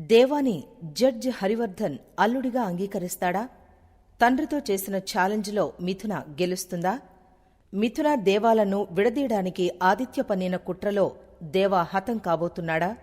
దేవాని జడ్జ్ హరివర్ధన్ అల్లుడిగా అంగీకరిస్తాడా? తండ్రితో చేసిన ఛాలెంజ్లో మిథున గెలుస్తుందా? మిథున దేవాలను విడదీయడానికి ఆదిత్య పన్నిన కుట్రలో దేవా హతం కాబోతున్నాడా?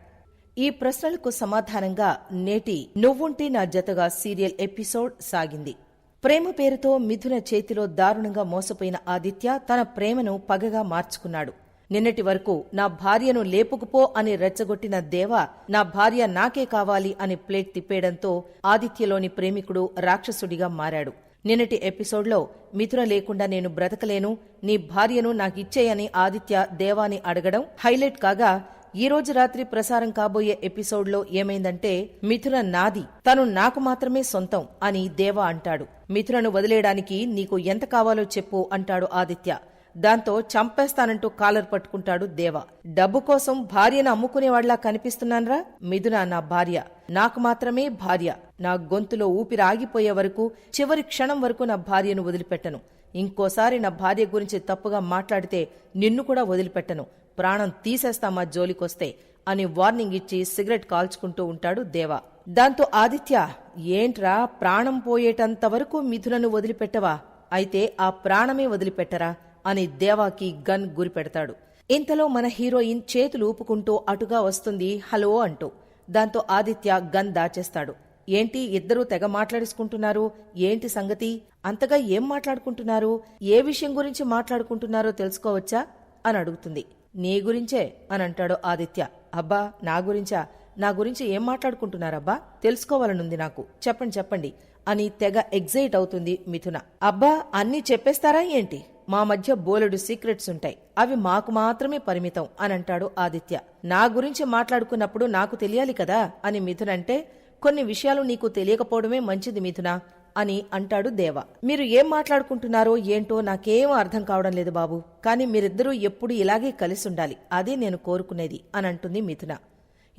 ఈ ప్రశ్నలకు సమాధానంగా నేటి నువ్వుంటే నా జతగా సీరియల్ ఎపిసోడ్ సాగింది. ప్రేమ పేరుతో మిథున చేతిలో దారుణంగా మోసపోయిన ఆదిత్య తన ప్రేమను పగగా మార్చుకున్నాడు. నిన్నటి వరకు నా భార్యను లేపుకుపో అని రెచ్చగొట్టిన దేవ నా భార్య నాకే కావాలి అని ప్లేట్ తిప్పేయడంతో ఆదిత్యలోని ప్రేమికుడు రాక్షసుడిగా మారాడు. నిన్నటి ఎపిసోడ్లో మిథున లేకుండా నేను బ్రతకలేను నీ భార్యను నాకిచ్చేయని ఆదిత్య దేవాని అడగడం హైలైట్ కాగా ఈ రోజు రాత్రి ప్రసారం కాబోయే ఎపిసోడ్లో ఏమైందంటే మిథున నాది తను నాకు మాత్రమే సొంతం అని దేవా అంటాడు. మిథునను వదిలేయడానికి నీకు ఎంత కావాలో చెప్పు అంటాడు ఆదిత్య. దాంతో చంపేస్తానంటూ కాలర్ పట్టుకుంటాడు దేవ. డబ్బు కోసం భార్యను అమ్ముకునేవాళ్ళా కనిపిస్తున్నాన్రా? మిథున నా భార్య. నాకు మాత్రమే భార్య. నా గొంతులో ఊపిరి ఆగిపోయే వరకు చివరి క్షణం వరకు నా భార్యను వదిలిపెట్టను. ఇంకోసారి నా భార్య గురించి తప్పుగా మాట్లాడితే నిన్ను కూడా వదిలిపెట్టను. ప్రాణం తీసేస్తా మా జోలికొస్తే అని వార్నింగ్ ఇచ్చి సిగరెట్ కాల్చుకుంటూ ఉంటాడు దేవా. దాంతో ఆదిత్య ఏంట్రా ప్రాణం పోయేటంత వరకు మిథునను వదిలిపెట్టవా? అయితే ఆ ప్రాణమే వదిలిపెట్టరా? అని దేవాకి గన్ గురిపెడతాడు ఇంతలో మన హీరోయిన్ చేతులు ఊపుకుంటూ అటుగా వస్తుంది హలో అంటూ. దాంతో ఆదిత్య గన్ దాచేస్తాడు. ఏంటి ఇద్దరూ తెగ మాట్లాడేసుకుంటున్నారు? ఏంటి సంగతి? అంతగా ఏం మాట్లాడుకుంటున్నారు? ఏ విషయం గురించి మాట్లాడుకుంటున్నారో తెలుసుకోవచ్చా? అని అడుగుతుంది. నీ గురించే? అని అంటాడు ఆదిత్య. అబ్బా నా గురించా? నా గురించి ఏం మాట్లాడుకుంటున్నారబ్బా? తెలుసుకోవాలనుంది నాకు. చెప్పండి చెప్పండి అని తెగ ఎగ్జైట్ అవుతుంది మిథున. అబ్బా అన్నీ చెప్పేస్తారా ఏంటి? మా మధ్య బోలెడు సీక్రెట్స్ ఉంటాయి. అవి మాకు మాత్రమే పరిమితం అని అంటాడు ఆదిత్య. నా గురించి మాట్లాడుకున్నప్పుడు నాకు తెలియాలి కదా? అని మిథున అంటే కొన్ని విషయాలు నీకు తెలియకపోవడమే మంచిది మిథున? అని అంటాడు దేవ. మీరు ఏం మాట్లాడుకుంటున్నారో ఏంటో నాకేం అర్థం కావడం లేదు బాబు. కానీ మీరిద్దరూ ఎప్పుడు ఇలాగే కలిసి ఉండాలి. అదే నేను కోరుకునేది అని అంటుంది మిథున.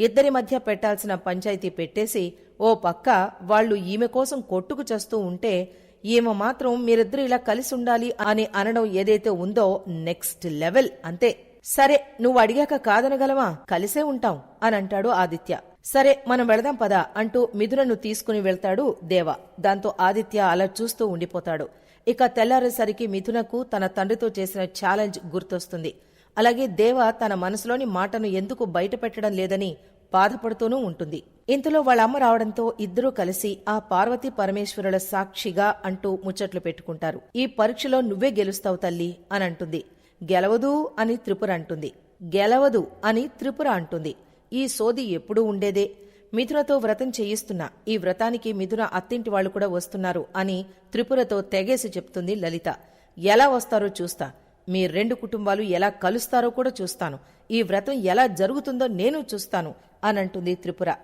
ఇద్దరి మధ్య పెట్టాల్సిన పంచాయతీ పెట్టేసి ఓ పక్క వాళ్ళు ఈమె కోసం కొట్టుకు చేస్తూ ఉంటే ఈమె మాత్రం మీరిద్దరు ఇలా కలిసి ఉండాలి అని అనడం ఏదైతే ఉందో నెక్స్ట్ లెవెల్ అంతే. సరే నువ్వు అడిగాక కాదనగలవా? కలిసే ఉంటాం అని అంటాడు ఆదిత్య. సరే మనం వెళదాం పదా అంటూ మిథునను తీసుకుని వెళ్తాడు దేవ. దాంతో ఆదిత్య అలా చూస్తూ ఉండిపోతాడు. ఇక తెల్లారేసరికి మిథునకు తన తండ్రితో చేసిన ఛాలెంజ్ గుర్తొస్తుంది. అలాగే దేవ తన మనసులోని మాటను ఎందుకు బయటపెట్టడం లేదని బాధపడుతూనూ ఉంటుంది. ఇంతలో వాళ్ళ అమ్మ రావడంతో ఇద్దరూ కలిసి ఆ పార్వతీ పరమేశ్వరుల సాక్షిగా అంటూ ముచ్చట్లు పెట్టుకుంటారు. ఈ పరీక్షలో నువ్వే గెలుస్తావు తల్లి అని అంటుంది గెలవదు అని త్రిపుర అంటుంది. గెలవదు అని త్రిపుర అంటుంది. ఈ సోది ఎప్పుడూ ఉండేదే? మిథునతో వ్రతం చేయిస్తున్నా. ఈ వ్రతానికి మిథున అత్తింటి వాళ్ళు కూడా వస్తున్నారు అని త్రిపురతో తెగేసి చెప్తుంది లలిత. ఎలా వస్తారో చూస్తా. మీ రెండు కుటుంబాలు ఎలా కలుస్తారో కూడా చూస్తాను. ఈ వ్రతం ఎలా జరుగుతుందో నేను చూస్తాను. అనంటుంది త్రిపుర.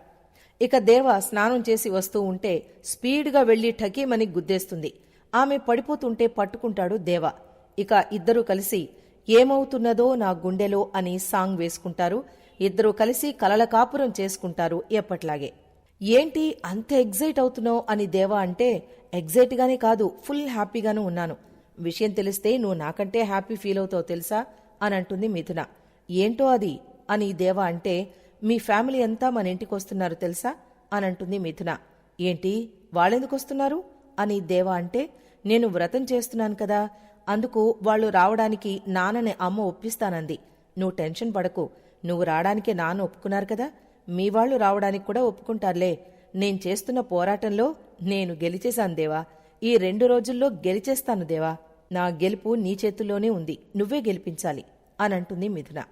ఇక దేవ స్నానం చేసి వస్తూ ఉంటే స్పీడ్గా వెళ్ళి ఠకీమని గుద్దేస్తుంది. ఆమె పడిపోతుంటే పట్టుకుంటాడు దేవ. ఇక ఇద్దరూ కలిసి ఏమవుతున్నదో నా గుండెలో అని సాంగ్ వేసుకుంటారు. ఇద్దరూ కలిసి కలల కాపురం చేసుకుంటారు ఎప్పట్లాగే. ఏంటి అంత ఎగ్జైట్ అవుతున్నావు అని దేవా అంటే ఎగ్జైట్గానే కాదు ఫుల్ హ్యాపీగాను ఉన్నాను. విషయం తెలిస్తే నువ్వు నాకంటే హ్యాపీ ఫీల్ అవుతావు తెలుసా? అని అంటుంది మిథున. ఏంటో అది? అని దేవా అంటే మీ ఫ్యామిలీ అంతా మన ఇంటికి వస్తున్నారు తెలుసా? అనంటుంది మిథున. ఏంటి? వాళ్ళెందుకొస్తున్నారు అని దేవా అంటే నేను వ్రతం చేస్తున్నాను కదా అందుకు వాళ్ళు రావడానికి నాన్నని అమ్మ ఒప్పిస్తానంది. నువ్వు టెన్షన్ పడకు. నువ్వు రావడానికే నాన్న ఒప్పుకున్నారు కదా మీ వాళ్ళు రావడానికి కూడా ఒప్పుకుంటారులే. నేను చేస్తున్న పోరాటంలో నేను గెలిచేశాను దేవా. ఈ రెండు రోజుల్లో గెలిచేస్తాను దేవా. నా గెలుపు నీ చేతుల్లోనే ఉంది. నువ్వే గెలిపించాలి అనంటుంది మిథున.